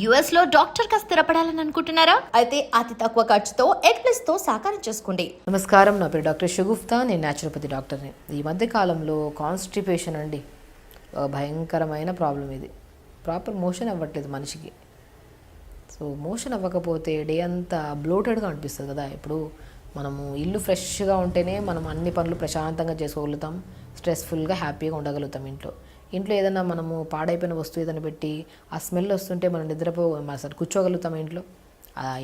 యుఎస్లో డాక్టర్గా స్థిరపడాలని అనుకుంటున్నారా? అయితే అతి తక్కువ ఖర్చుతో ఎగ్ ప్లస్తో సాకారం చేసుకోండి. నమస్కారం నా పేరు డాక్టర్ షగుఫ్తా నేను న్యాచురోపతి డాక్టర్ని ఈ మధ్య కాలంలో కాన్స్టిపేషన్ అండి. భయంకరమైన ప్రాబ్లం ఇది. ప్రాపర్ మోషన్ అవ్వట్లేదు మనిషికి. సో మోషన్ అవ్వకపోతే డే అంతా బ్లోటెడ్గా అనిపిస్తుంది కదా. ఇప్పుడు మనము ఇల్లు ఫ్రెష్గా ఉంటేనే మనం అన్ని పనులు ప్రశాంతంగా చేసుకోగలుగుతాం. స్ట్రెస్ఫుల్గా హ్యాపీగా ఉండగలుగుతాం ఇంట్లో. ఇంట్లో ఏదైనా మనము పాడైపోయిన వస్తువు ఏదైనా పెట్టి ఆ స్మెల్ వస్తుంటే మనం నిద్రపో అసలు కూర్చోగలుగుతాం ఇంట్లో?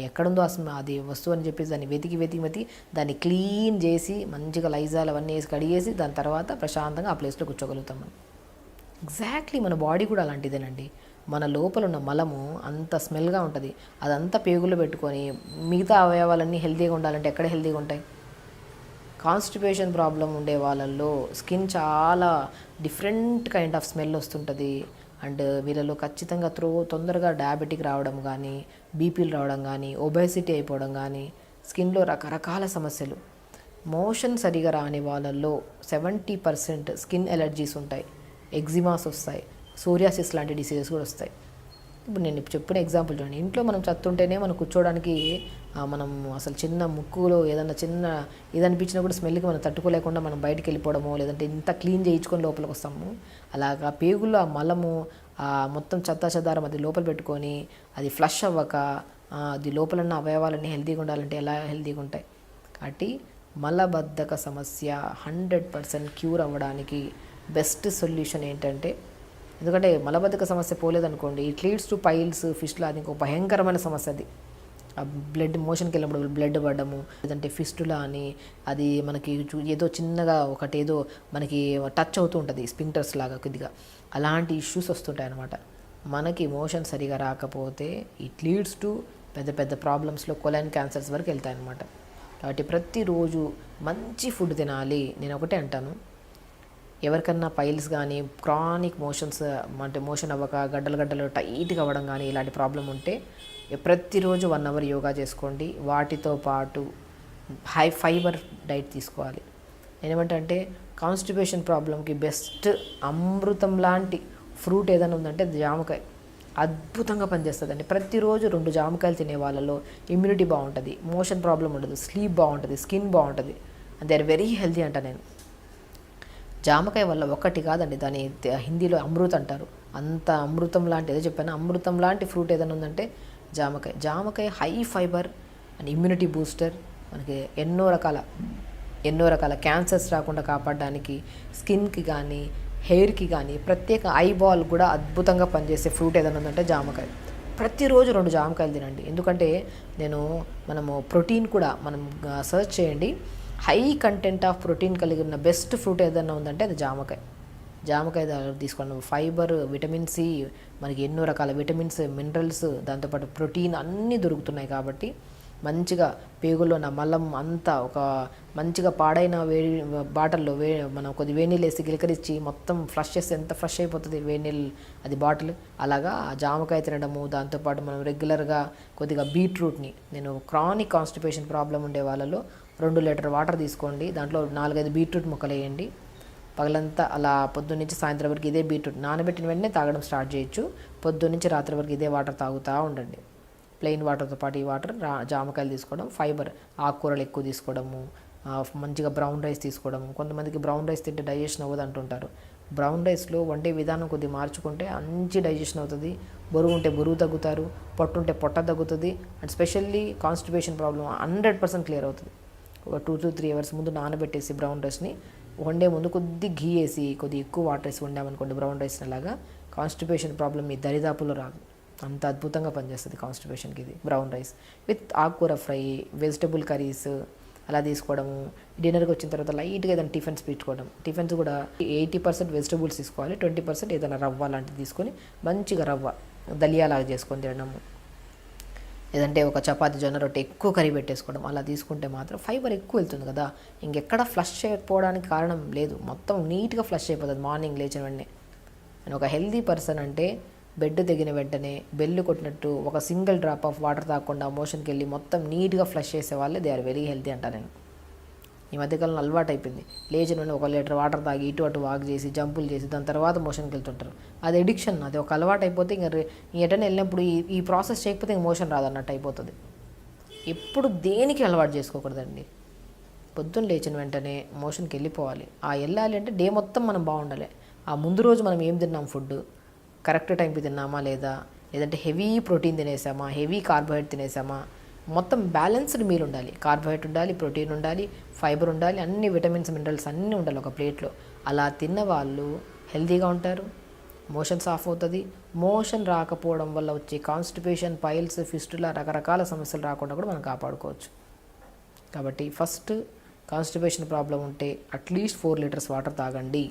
ఎక్కడుందో ఆ అది వస్తువు అని చెప్పేసి దాన్ని వెతికి వెతికి వెతికి దాన్ని క్లీన్ చేసి మంచిగా లైజాల్ అవన్నీ వేసి కడిగేసి దాని తర్వాత ప్రశాంతంగా ఆ ప్లేస్లో కూర్చోగలుగుతాం మనం. ఎగ్జాక్ట్లీ మన బాడీ కూడా అలాంటిదేనండి. మన లోపల ఉన్న మలము అంత స్మెల్గా ఉంటుంది. అదంతా పేగులు పెట్టుకొని మిగతా అవయవాలన్నీ హెల్తీగా ఉండాలంటే ఎక్కడ హెల్తీగా ఉంటాయి? కాన్స్టిపేషన్ ప్రాబ్లం ఉండే వాళ్ళల్లో స్కిన్ చాలా డిఫరెంట్ కైండ్ ఆఫ్ స్మెల్ వస్తుంటుంది. అండ్ వీళ్ళలో ఖచ్చితంగా త్రో తొందరగా డయాబెటిక్ రావడం కానీ బీపీలు రావడం కానీ ఒబేసిటీ అయిపోవడం కానీ స్కిన్లో రకరకాల సమస్యలు. మోషన్ సరిగా రాని వాళ్ళల్లో సెవెంటీ పర్సెంట్ స్కిన్ ఎలర్జీస్ ఉంటాయి. ఎగ్జిమాస్ వస్తాయి. సోరియాసిస్ లాంటి డిసీజెస్ కూడా వస్తాయి. ఇప్పుడు నేను ఇప్పుడు చెప్పిన ఎగ్జాంపుల్ చూడండి. ఇంట్లో మనం చత్తుంటేనే మనం కూర్చోవడానికి మనం అసలు చిన్న ముక్కులో ఏదన్నా చిన్న ఇది కూడా స్మెల్కి మనం తట్టుకోలేకుండా మనం బయటకు వెళ్ళిపోవడము లేదంటే ఇంత క్లీన్ చేయించుకొని లోపలికి వస్తాము. అలాగా పేగుల్లో ఆ మలము ఆ మొత్తం చెత్త చెదారం అది లోపల పెట్టుకొని అది ఫ్లష్ అవ్వక అది లోపల ఉన్న అవయవాలన్నీ హెల్తీగా ఉండాలంటే ఎలా హెల్తీగా ఉంటాయి? కాబట్టి మలబద్ధక సమస్య హండ్రెడ్ పర్సెంట్ క్యూర్ అవ్వడానికి బెస్ట్ సొల్యూషన్ ఏంటంటే ఎందుకంటే మలబద్ధక సమస్య పోలేదనుకోండి it leads to piles fistula అది ఇంకో భయంకరమైన సమస్య అది. ఆ బ్లడ్ మోషన్కి వెళ్ళినప్పుడు బ్లడ్ పడము లేదంటే ఫిస్టులా అని అది మనకి చూ- ఏదో చిన్నగా ఒకటి ఏదో మనకి టచ్ అవుతూ ఉంటుంది స్పింక్టర్స్ లాగా కొద్దిగా. అలాంటి ఇష్యూస్ వస్తుంటాయి అనమాట మనకి మోషన్ సరిగా రాకపోతే ఇట్ లీడ్స్ టు పెద్ద పెద్ద ప్రాబ్లమ్స్లో కొలైన్ క్యాన్సర్స్ వరకు వెళ్తాయి అనమాట కాబట్టి ప్రతిరోజు మంచి ఫుడ్ తినాలి నేను ఒకటే అంటాను. ఎవరికన్నా పైల్స్ కానీ క్రానిక్ మోషన్స్ అంటే మోషన్ అవ్వక గడ్డలు గడ్డలు టైట్గా అవ్వడం కానీ ఇలాంటి ప్రాబ్లం ఉంటే ప్రతిరోజు వన్ అవర్ యోగా చేసుకోండి. వాటితో పాటు హై ఫైబర్ డైట్ తీసుకోవాలి. నేనేమంటే కాన్స్టిపేషన్ ప్రాబ్లంకి బెస్ట్ అమృతం లాంటి ఫ్రూట్ ఏదైనా ఉందంటే జామకాయ. అద్భుతంగా పనిచేస్తుందండి. ప్రతిరోజు రెండు జామకాయలు తినే వాళ్ళలో ఇమ్యూనిటీ బాగుంటుంది. మోషన్ ప్రాబ్లం ఉండదు. స్లీప్ బాగుంటుంది. స్కిన్ బాగుంటుంది. And they are very healthy అంట నేను. జామకాయ వల్ల ఒక్కటి కాదండి దాని హిందీలో అమృత్ అంటారు. అంత అమృతం లాంటి ఏదో చెప్పాను అమృతం లాంటి ఫ్రూట్ ఏదైనా ఉందంటే జామకాయ. జామకాయ high fibre and immunity booster మనకి ఎన్నో రకాల ఎన్నో రకాల క్యాన్సర్స్ రాకుండా కాపాడడానికి స్కిన్కి కానీ హెయిర్కి కానీ ప్రత్యేక ఐబాల్ కూడా అద్భుతంగా పనిచేసే ఫ్రూట్ ఏదైనా ఉందంటే జామకాయ. ప్రతిరోజు రెండు జామకాయలు తినండి. ఎందుకంటే నేను మనము ప్రోటీన్ కూడా మనం సర్చ్ చేయండి. హై కంటెంట్ ఆఫ్ ప్రోటీన్ కలిగి ఉన్న బెస్ట్ ఫ్రూట్ ఏదైనా ఉందంటే అది జామకాయ. జామకాయ దా- తీసుకోండి. ఫైబర్ విటమిన్ సి మనకి ఎన్నో రకాల విటమిన్స్ మినరల్స్ దాంతోపాటు ప్రోటీన్ అన్నీ దొరుకుతున్నాయి కాబట్టి మంచిగా పేగుల్లో ఉన్న మలం అంతా ఒక మంచిగా పాడైన వేడి బాటిల్లో వే మనం కొద్ది వేణీళ్ళు వేసి గిలకరించి మొత్తం ఫ్లష్ చేస్తే ఎంత ఫ్రెష్ అయిపోతుంది వేణీళ్ళు అది బాటిల్ అలాగా ఆ జామకాయ తినడము దాంతోపాటు మనం రెగ్యులర్గా కొద్దిగా బీట్రూట్ని నేను క్రానిక్ కాన్స్టిపేషన్ ప్రాబ్లం ఉండే వాళ్ళలో రెండు లీటర్ వాటర్ తీసుకోండి. దాంట్లో నాలుగైదు బీట్రూట్ ముక్కలు వేయండి పగలంతా అలా పొద్దున్న నుంచి సాయంత్రం వరకు ఇదే బీట్రూట్ నానబెట్టిన వెంటనే తాగడం స్టార్ట్ చేయొచ్చు. పొద్దున్న నుంచి రాత్రి వరకు ఇదే వాటర్ తాగుతూ ఉండండి. ప్లెయిన్ వాటర్తో పాటు ఈ వాటర్ రా జామకాయలు తీసుకోవడం ఫైబర్ ఆకుకూరలు ఎక్కువ తీసుకోవడము మంచిగా బ్రౌన్ రైస్ తీసుకోవడము. కొంతమందికి బ్రౌన్ రైస్ తింటే డైజెషన్ అవ్వదు అంటుంటారు. బ్రౌన్ రైస్లో వండే విధానం కొద్దిగా మార్చుకుంటే మంచి డైజెషన్ అవుతుంది. బరువు ఉంటే బరువు తగ్గుతారు పొట్టు ఉంటే పొట్ట తగ్గుతుంది. And specially constipation problem hundred percent clear అవుతుంది. ఒక టూ టు త్రీ అవర్స్ ముందు నానబెట్టేసి బ్రౌన్ రైస్ని వండే ముందు కొద్ది ఘీ వేసి కొద్ది ఎక్కువ వాటర్ వేసి వండామనుకోండి బ్రౌన్ రైస్ అలాగా కాన్స్టిపేషన్ ప్రాబ్లం మీ దరిదాపులో రాదు. అంత అద్భుతంగా పనిచేస్తుంది కాన్స్టిపేషన్కి ఇది బ్రౌన్ రైస్ విత్ ఆకుకూర ఫ్రై వెజిటబుల్ కర్రీస్ అలా తీసుకోవడము డిన్నర్కి వచ్చిన తర్వాత లైట్గా ఏదైనా టిఫిన్స్ పెట్టుకోవడం. టిఫిన్స్ కూడా ఎయిటీ పర్సెంట్ వెజిటబుల్స్ తీసుకోవాలి ట్వంటీ పర్సెంట్ ఏదైనా రవ్వ లాంటిది తీసుకొని మంచిగా రవ్వ దలియాలాగా చేసుకొని తినడము. లేదంటే ఒక చపాతి జొన్న రొట్టె ఎక్కువ కర్రీ పెట్టేసుకోవడం అలా తీసుకుంటే మాత్రం ఫైబర్ ఎక్కువ వెళ్తుంది కదా. ఇంకెక్కడ ఫ్లష్ చేయకపోవడానికి కారణం లేదు. మొత్తం నీట్గా ఫ్లష్ అయిపోతుంది మార్నింగ్ లేచిన వెంటనే. నేను ఒక హెల్దీ పర్సన్ అంటే బెడ్ తెగిన వెంటనే బెల్లు కొట్టినట్టు ఒక సింగిల్ డ్రాప్ ఆఫ్ వాటర్ తాగకుండా మోషన్కి వెళ్ళి మొత్తం నీట్గా ఫ్లష్ చేసే వాళ్ళే. దే ఆర్ వెరీ హెల్తీ అంట నేను. ఈ మధ్యకాలంలో అలవాటు అయిపోయింది లేచిన వెంటనే ఒక లీటర్ వాటర్ తాగి ఇటు అటు వాక్ చేసి జంపులు చేసి దాని తర్వాత మోషన్కి వెళ్తుంటారు. అది ఎడిక్షన్ అది ఒక అలవాటు అయిపోతే ఇంకా ఎటైనా వెళ్ళినప్పుడు ఈ ఈ ప్రాసెస్ చేయకపోతే ఇంక మోషన్ రాదన్నట్టు అయిపోతుంది. ఎప్పుడు దేనికి అలవాటు చేసుకోకూడదండి? పొద్దున్న లేచిన వెంటనే మోషన్కి వెళ్ళిపోవాలి. ఆ వెళ్ళాలి అంటే డే మొత్తం మనం బాగుండాలి. ఆ ముందు రోజు మనం ఏం తిన్నాం ఫుడ్? కరెక్ట్ టైంకి తిన్నామా లేదా? లేదంటే హెవీ ప్రోటీన్ తినేసామా? హెవీ కార్బోహైడ్రేట్ తినేసామా? మొత్తం బ్యాలెన్స్డ్ మీల్ ఉండాలి. కార్బోహైడ్రేట్ ఉండాలి ప్రోటీన్ ఉండాలి ఫైబర్ ఉండాలి అన్ని విటమిన్స్ మినరల్స్ అన్నీ ఉండాలి ఒక ప్లేట్లో అలా తిన్న వాళ్ళు హెల్తీగా ఉంటారు మోషన్ సాఫ్ అవుతుంది. మోషన్ రాకపోవడం వల్ల వచ్చే కాన్స్టిపేషన్ పైల్స్ ఫిస్టులా రకరకాల సమస్యలు రాకుండా కూడా మనం కాపాడుకోవచ్చు. కాబట్టి ఫస్ట్ కాన్స్టిపేషన్ ప్రాబ్లం ఉంటే at least four litres water తాగండి.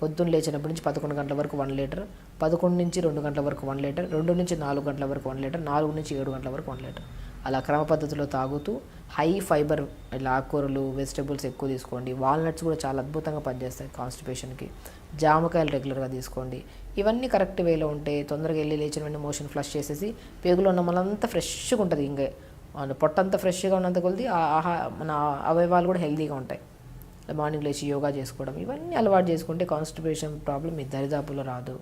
పొద్దున్న లేచినప్పటి నుంచి పదకొండు గంటల వరకు వన్ లీటర్ పదకొండు నుంచి రెండు గంటల వరకు వన్ లీటర్ రెండు నుంచి నాలుగు గంటల వరకు వన్ లీటర్ నాలుగు నుంచి ఏడు గంటల వరకు వన్ లీటర్ అలా క్రమ పద్ధతిలో తాగుతూ హై ఫైబర్ ఇలా ఆకుకూరలు వెజిటబుల్స్ ఎక్కువ తీసుకోండి. వాల్నట్స్ కూడా చాలా అద్భుతంగా పనిచేస్తాయి కాన్స్టిపేషన్కి. జామకాయలు రెగ్యులర్గా తీసుకోండి. ఇవన్నీ కరెక్ట్ వేలో ఉంటే తొందరగా వెళ్ళి లేచిన వెంటనే మోషన్ ఫ్లష్ చేసేసి పేగులో ఉన్న మనంతా ఫ్రెష్గా ఉంటుంది ఇంకే. పొట్టంతా ఫ్రెష్గా ఉన్నంత కొద్ది ఆహా మన అవయవాలు కూడా హెల్తీగా ఉంటాయి. మార్నింగ్ లేచి యోగా చేసుకోవడం ఇవన్నీ అలవాటు చేసుకుంటే కాన్స్టిపేషన్ ప్రాబ్లం మీ దరిదాపులో రాదు.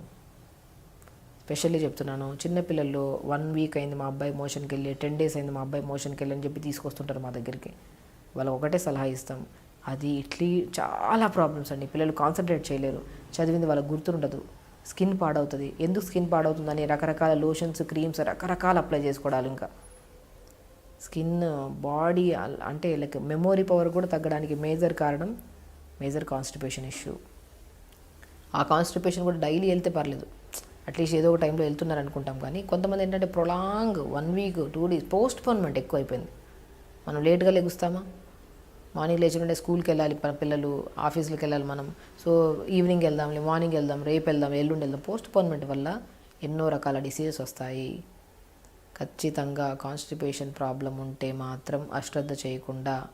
స్పెషల్లీ చెప్తున్నాను. చిన్నపిల్లల్లో వన్ వీక్ అయింది మా అబ్బాయి మోషన్కి వెళ్ళి టెన్ డేస్ అయింది మా అబ్బాయి మోషన్కి వెళ్ళి అని చెప్పి తీసుకొస్తుంటారు మా దగ్గరికి. వాళ్ళకి ఒకటే సలహా ఇస్తాం. అది ఇట్లీ చాలా ప్రాబ్లమ్స్ అండి. పిల్లలు కాన్సన్ట్రేట్ చేయలేరు. చదివింది వాళ్ళకి గుర్తుండదు. స్కిన్ పాడవుతుంది. ఎందుకు స్కిన్ పాడవుతుందని రకరకాల లోషన్స్ క్రీమ్స్ రకరకాల అప్లై చేసుకోవడాలు ఇంకా. స్కిన్ బాడీ అంటే లైక్ మెమొరీ పవర్ కూడా తగ్గడానికి మేజర్ కారణం మేజర్ కాన్స్టిపేషన్ ఇష్యూ ఆ కాన్స్టిపేషన్ కూడా డైలీ వెళ్తే పర్లేదు. అట్లీస్ట్ ఏదో ఒక టైంలో వెళ్తున్నారు అనుకుంటాం కానీ కొంతమంది ఏంటంటే prolong one week two days postponement ఎక్కువైపోయింది. మనం లేట్గా లెగుస్తామా? మార్నింగ్ లేచుకుంటే స్కూల్కి వెళ్ళాలి పిల్లలు ఆఫీసులకు వెళ్ళాలి మనం. సో ఈవినింగ్ వెళ్దాం మార్నింగ్ వెళ్దాం రేపు వెళ్దాం ఎల్లుండి వెళ్దాం. పోస్ట్ పోన్మెంట్ వల్ల ఎన్నో రకాల డిసీజెస్ వస్తాయి. ఖచ్చితంగా కాన్స్టిపేషన్ ప్రాబ్లం ఉంటే మాత్రం అశ్రద్ధ చేయకుండా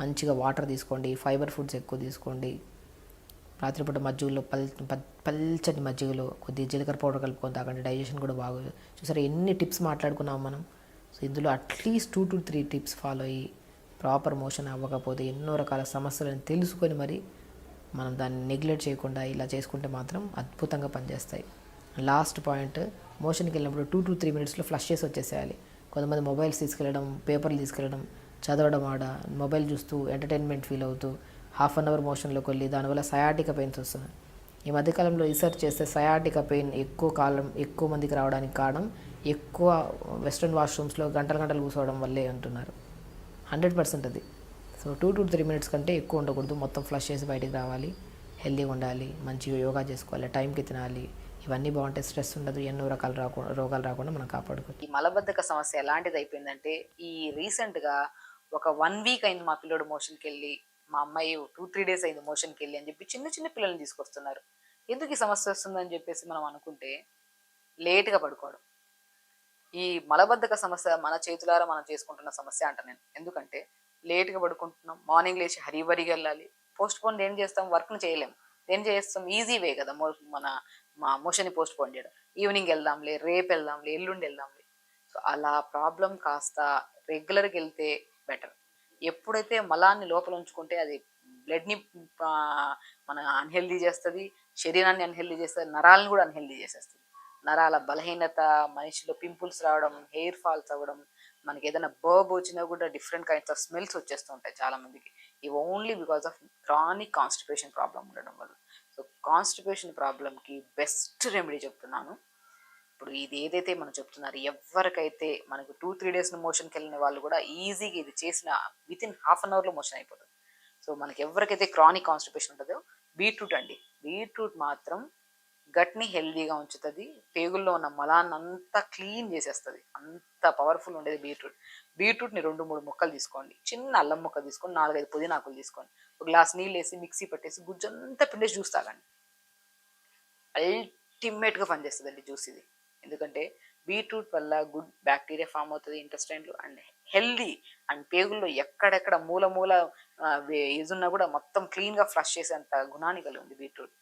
మంచిగా వాటర్ తీసుకోండి ఫైబర్ ఫుడ్స్ ఎక్కువ తీసుకోండి. రాత్రిపూట మజ్జిగలో పల్ పల్చని మజ్జిగలో కొద్దిగా జీలకర్ర పౌడర్ కలుపుకొని తాగండి. డైజెషన్ కూడా బాగా చూసారా? ఎన్ని టిప్స్ మాట్లాడుకున్నాం మనం. సో ఇందులో at least two to three tips follow అయ్యి ప్రాపర్ మోషన్ అవ్వకపోతే ఎన్నో రకాల సమస్యలను తెలుసుకొని మరి మనం దాన్ని నెగ్లెక్ట్ చేయకుండా ఇలా చేసుకుంటే మాత్రం అద్భుతంగా పనిచేస్తాయి. లాస్ట్ పాయింట్ మోషన్కి వెళ్ళినప్పుడు టూ టు త్రీ మినిట్స్లో ఫ్లష్ చేసి వచ్చేసేయాలి. కొంతమంది మొబైల్స్ తీసుకెళ్ళడం పేపర్లు తీసుకెళ్ళడం చదవడం ఆడ మొబైల్ చూస్తూ ఎంటర్టైన్మెంట్ ఫీల్ అవుతూ హాఫ్ అన్ అవర్ మోషన్లోకి వెళ్ళి దానివల్ల సయాటిక పెయిన్స్ వస్తున్నాయి. ఈ మధ్యకాలంలో రీసెర్చ్ చేస్తే సయాటిక పెయిన్ ఎక్కువ కాలం ఎక్కువ మందికి రావడానికి కారణం ఎక్కువ వెస్ట్రన్ వాష్రూమ్స్లో గంటలు గంటలు కూర్చోవడం వల్లే అంటున్నారు. హండ్రెడ్ పర్సెంట్ అది. So two to three minutes కంటే ఎక్కువ ఉండకూడదు. మొత్తం ఫ్లష్ చేసి బయటికి రావాలి. హెల్తీగా ఉండాలి. మంచిగా యోగా చేసుకోవాలి. టైంకి తినాలి. ఇవన్నీ బాగుంటే స్ట్రెస్ ఉండదు. ఎన్నో రకాల రాకుండా రోగాలు రాకుండా మనం కాపాడుకోవచ్చు. ఈ మలబద్ధక సమస్య ఎలాంటిది అయిపోయిందంటే ఈ రీసెంట్గా ఒక వన్ వీక్ అయింది మా పిల్లోడు మోషన్కి వెళ్ళి మా అమ్మాయి టూ త్రీ డేస్ అయింది మోషన్కి వెళ్ళి అని చెప్పి చిన్న చిన్న పిల్లల్ని తీసుకొస్తున్నారు. ఎందుకు ఈ సమస్య వస్తుందని చెప్పేసి మనం అనుకుంటే లేట్గా పడుకోవడం. ఈ మలబద్ధక సమస్య మన చేతులారా మనం చేసుకుంటున్న సమస్య అంట నేను. ఎందుకంటే లేట్గా పడుకుంటున్నాం మార్నింగ్ లేచి హరీబరీగా వెళ్ళాలి పోస్ట్ పోన్ ఏం చేస్తాం? వర్క్ని చేయలేము ఏం చేస్తాం? ఈజీ వే కదా మో మన మా మోషన్ని పోస్ట్ పోన్ చేయడం. ఈవినింగ్ వెళ్దాంలే రేపు వెళ్దాంలే ఎల్లుండి వెళ్దాంలే. సో అలా ప్రాబ్లం కాస్త రెగ్యులర్గా వెళ్తే బెటర్. ఎప్పుడైతే మలాన్ని లోపల ఉంచుకుంటే అది బ్లడ్ని మన అన్హెల్దీ చేస్తుంది శరీరాన్ని అన్హెల్దీ చేస్తుంది నరాలను కూడా అన్హెల్దీ చేసేస్తుంది. నరాల బలహీనత మనిషిలో పింపుల్స్ రావడం హెయిర్ ఫాల్స్ అవ్వడం మనకి ఏదైనా బర్బ్ వచ్చినా కూడా డిఫరెంట్ కైండ్స్ ఆఫ్ స్మెల్స్ వచ్చేస్తుంటాయి ఉంటాయి చాలామందికి ఇవి only because of chronic constipation problem ఉండడం వల్ల. సో కాన్స్టిపేషన్ ప్రాబ్లంకి బెస్ట్ రెమెడీ చెప్తున్నాను. ఇప్పుడు ఇది ఏదైతే మనం చెప్తున్నారు ఎవరికైతే మనకు టూ త్రీ డేస్ మోషన్కి వెళ్ళిన వాళ్ళు కూడా ఈజీగా ఇది చేసిన విత్ ఇన్ హాఫ్ అన్ అవర్లో మోషన్ అయిపోతుంది. సో మనకి ఎవరికైతే క్రానిక్ కాన్స్టిపేషన్ ఉంటుందో బీట్రూట్ అండి. బీట్రూట్ మాత్రం గట్ని హెల్దీగా ఉంచుతుంది పేగుల్లో ఉన్న మలాన్ని అంతా క్లీన్ చేసేస్తుంది. అంత పవర్ఫుల్ ఉండేది బీట్రూట్ బీట్రూట్ని రెండు మూడు ముక్కలు తీసుకోండి. చిన్న అల్లం ముక్క తీసుకొని నాలుగైదు పుదీనాకులు తీసుకోండి. ఒక గ్లాస్ నీళ్ళు వేసి మిక్సీ పట్టేసి గుజ్జంతా పిండేసి జ్యూస్ తాగండి. అల్టిమేట్గా పనిచేస్తుందండి జ్యూస్ ఇది. ఎందుకంటే బీట్రూట్ వల్ల గుడ్ బ్యాక్టీరియా ఫామ్ అవుతుంది ఇంటెస్టైన్లు అండ్ హెల్దీ అండ్ పేగుల్లో ఎక్కడెక్కడ మూల మూల ఏదున్నా కూడా మొత్తం క్లీన్గా ఫ్లష్ చేసేంత గుణాన్ని కలిగి ఉంది బీట్రూట్.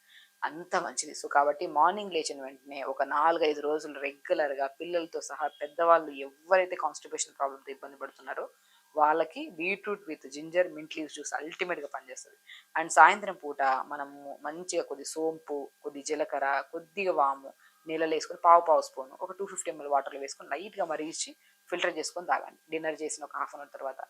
అంత మంచిది. సో కాబట్టి మార్నింగ్ లేచిన వెంటనే ఒక నాలుగైదు రోజులు రెగ్యులర్గా పిల్లలతో సహా పెద్దవాళ్ళు ఎవరైతే కాన్స్టిపేషన్ ప్రాబ్లంతో ఇబ్బంది పడుతున్నారో వాళ్ళకి beetroot with ginger mint leaves juice అల్టిమేట్గా పనిచేస్తుంది. అండ్ సాయంత్రం పూట మనము మంచిగా కొద్ది సోంపు కొద్ది జీలకర్ర కొద్దిగా వాము నీళ్ళలో వేసుకొని పావు పావు స్పూన్ ఒక టూ ఫిఫ్టీ ఎంఎల్ వాటర్లో వేసుకొని లైట్గా మరిగించి ఫిల్టర్ చేసుకొని తాగండి డిన్నర్ చేసిన ఒక హాఫ్ అన్ అవర్ తర్వాత.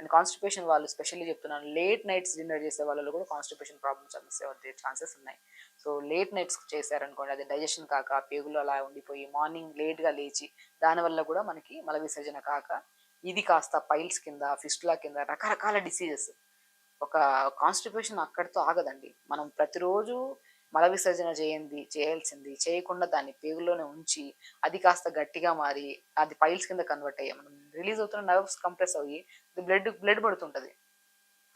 అండ్ కాన్స్టిపేషన్ వాళ్ళు స్పెషల్లీ చెప్తున్నాను లేట్ నైట్స్ డిన్నర్ చేసే వాళ్ళలో కూడా కాన్స్టిపేషన్ ప్రాబ్లమ్స్ సమస్య వచ్చే ఛాన్సెస్ ఉన్నాయి. సో లేట్ నైట్స్ చేశారనుకోండి అది డైజెషన్ కాక పేగులు అలా ఉండిపోయి మార్నింగ్ లేట్గా లేచి దానివల్ల కూడా మనకి మల విసర్జన కాక ఇది కాస్త పైల్స్ కింద ఫిస్టులా కింద రకరకాల డిసీజెస్. ఒక కాన్స్టిపేషన్ అక్కడితో ఆగదండి. మనం ప్రతిరోజు మల విసర్జన చేయండి చేయాల్సింది చేయకుండా దాన్ని పేగులోనే ఉంచి అది కాస్త గట్టిగా మారి అది పైల్స్ కింద కన్వర్ట్ అయ్యాయి మనం రిలీజ్ అవుతున్న నర్వ్స్ కంప్రెస్ అయ్యి బ్లడ్ బ్లడ్ పడుతుంటుంది.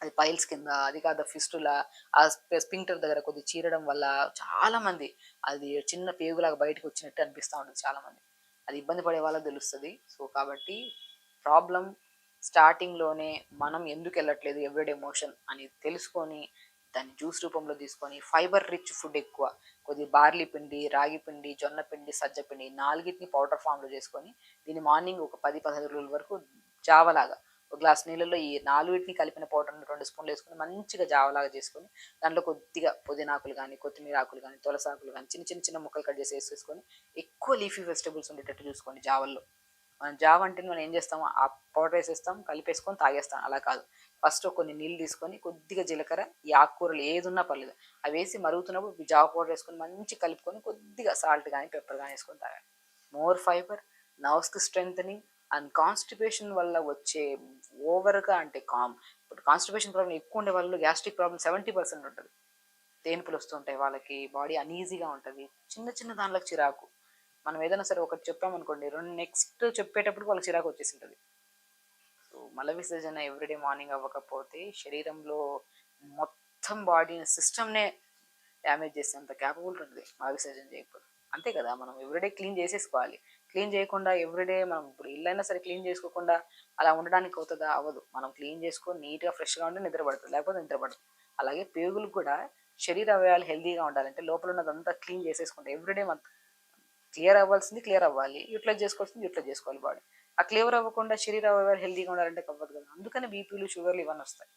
అది పైల్స్ కింద అది కాదు ఫిస్టులా ఆ స్పింక్టర్ దగ్గర కొద్ది చీరడం వల్ల చాలా మంది అది చిన్న పేగులాగా బయటకు వచ్చినట్టు అనిపిస్తూ ఉంటుంది చాలా మంది అది ఇబ్బంది పడే వాళ్ళకి తెలుస్తుంది. సో కాబట్టి ప్రాబ్లం స్టార్టింగ్లోనే మనం ఎందుకు వెళ్ళట్లేదు ఎవ్రీడే మోషన్ అని తెలుసుకొని దాన్ని జ్యూస్ రూపంలో తీసుకొని ఫైబర్ రిచ్ ఫుడ్ ఎక్కువ. కొద్ది బార్లీ పిండి రాగి పిండి జొన్న పిండి సజ్జ పిండి ఈ నాలుగిటిని పౌడర్ ఫామ్లో చేసుకొని దీన్ని మార్నింగ్ ఒక పది పదహైదు రోజుల వరకు జావలాగా ఒక గ్లాస్ నీళ్ళలో ఈ నాలుగిటిని కలిపిన పౌడర్ని రెండు స్పూన్లు వేసుకొని మంచిగా జావలాగా చేసుకొని దాంట్లో కొద్దిగా పుదీనాకులు కానీ కొత్తిమీర ఆకులు కానీ తులసాకులు కానీ చిన్న చిన్న చిన్న ముక్కలు కట్ చేసి వేసేసుకొని ఎక్కువ లీఫీ వెజిటబుల్స్ ఉండేటట్టు చూసుకోండి జావల్లో. మనం జావ అంటే మనం ఏం చేస్తాము ఆ పౌడర్ వేసేస్తాం కలిపేసుకొని తాగేస్తాం. అలా కాదు. ఫస్ట్ కొన్ని నీళ్ళు తీసుకొని కొద్దిగా జీలకర్ర ఈ ఆకుకూరలు ఏది ఉన్నా పర్లేదు. అవి వేసి మరుగుతున్నప్పుడు జావ పౌడర్ వేసుకొని మంచి కలుపుకొని కొద్దిగా సాల్ట్ కానీ పెప్పర్ కానీ వేసుకొని తాగండి మోర్ ఫైబర్ నర్వ్స్కి స్ట్రెంగ్ అండ్ కాన్స్టిపేషన్ వల్ల వచ్చే ఓవర్గా అంటే కామ్. ఇప్పుడు కాన్స్టిపేషన్ ప్రాబ్లం ఎక్కువ ఉండే వాళ్ళు గ్యాస్ట్రిక్ ప్రాబ్లం సెవెంటీ పర్సెంట్ ఉంటుంది. తేనిపులు వస్తుంటాయి వాళ్ళకి బాడీ అనీజీగా ఉంటుంది. చిన్న చిన్న దానిలకు చిరాకు. మనం ఏదైనా సరే ఒకటి చెప్పామనుకోండి రెండు నెక్స్ట్ చెప్పేటప్పుడు వాళ్ళకి చిరాకు వచ్చేసి ఉంటుంది. మల విసర్జన ఎవ్రీడే మార్నింగ్ అవ్వకపోతే శరీరంలో మొత్తం బాడీని సిస్టమ్నే డ్యామేజ్ చేసేంత క్యాపబుల్ ఉంటుంది మల విసర్జన చేయకపోతే. అంతే కదా మనం ఎవ్రీడే క్లీన్ చేసేసుకోవాలి. క్లీన్ చేయకుండా ఎవ్రీడే మనం ఇప్పుడు ఇల్లైనా సరే క్లీన్ చేసుకోకుండా అలా ఉండడానికి అవుతుందా? అవ్వదు. మనం క్లీన్ చేసుకొని నీట్గా ఫ్రెష్గా ఉంటే నిద్రపడుతుంది లేకపోతే నిద్రపడదు అలాగే పేగులకు కూడా శరీర అవయవాలు హెల్దీగా ఉండాలంటే లోపల ఉన్నదంతా క్లీన్ చేసేసుకుంటే ఎవ్రీడే మనం క్లియర్ అవ్వాల్సింది క్లియర్ అవ్వాలి. యూటిలైజ్ చేసుకోవాల్సింది యూటిలైజ్ చేసుకోవాలి బాడీ. ఆ క్లియర్ అవ్వకుండా శరీర అవయవాలు హెల్దీగా ఉండాలంటే అవ్వదు కదా. అందుకని బీపీలు షుగర్లు ఇవన్నీ వస్తాయి.